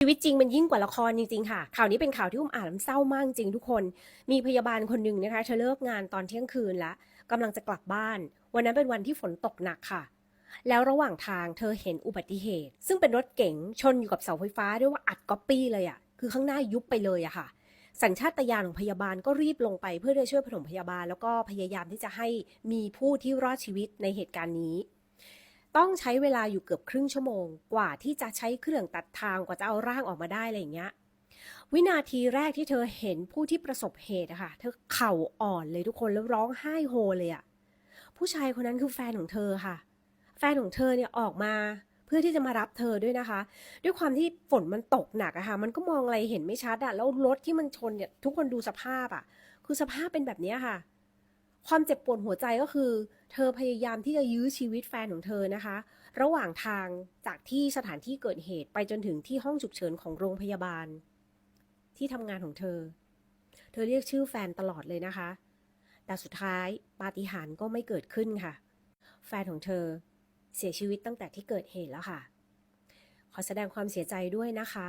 ชีวิตจริงมันยิ่งกว่าละครจริงๆค่ะ ข่าวนี้เป็นข่าวที่อุ้มอ่านแล้วเศร้ามากจริงทุกคน มีพยาบาลคนหนึ่งนะคะเธอเลิกงานตอนเที่ยงคืนแล้วกำลังจะกลับบ้าน วันนั้นเป็นวันที่ฝนตกหนักค่ะ แล้วระหว่างทางเธอเห็นอุบัติเหตุ ซึ่งเป็นรถเก๋งชนอยู่กับเสาไฟฟ้าด้วยว่าอัดก๊อปปี้เลยอะ่ะคือข้างหน้ายุบไปเลยอะค่ะ สัญชาตญาณของพยาบาลก็รีบลงไปเพื่อจะช่วยปฐมพยาบาล แล้วก็พยายามที่จะให้มีผู้ที่รอดชีวิตในเหตุการณ์นี้ ต้องใช้เวลาอยู่เกือบครึ่งชั่วโมง กว่าที่จะใช้เครื่องตัดทางกว่าจะเอาร่างออกมาได้อะไรอย่างเงี้ยวินาทีแรกที่เธอเห็นผู้ที่ประสบเหตุอะค่ะ เธอเข่าอ่อนเลยทุกคนแล้วร้องไห้โฮเลยอะผู้ชายคนนั้นคือแฟนของเธอค่ะ แฟนของเธอเนี่ยออกมาเพื่อที่จะมารับเธอด้วยนะคะ ด้วยความที่ฝนมันตกหนักอะค่ะ มันก็มองอะไรเห็นไม่ชัดอะแล้วรถที่มันชนเนี่ยทุกคนดูสภาพอะคือสภาพเป็นแบบนี้ค่ะ ความเจ็บปวดหัวใจก็คือ เธอพยายามที่จะยื้อชีวิตแฟนของเธอนะคะ ระหว่างทางจากที่สถานที่เกิดเหตุไปจนถึงที่ห้องฉุกเฉินของโรงพยาบาล ที่ทำงานของเธอ เธอเรียกชื่อแฟนตลอดเลยนะคะ แต่สุดท้ายปาฏิหาริย์ก็ไม่เกิดขึ้นค่ะ แฟนของเธอเสียชีวิตตั้งแต่ที่เกิดเหตุแล้วค่ะ ขอแสดงความเสียใจด้วยนะคะ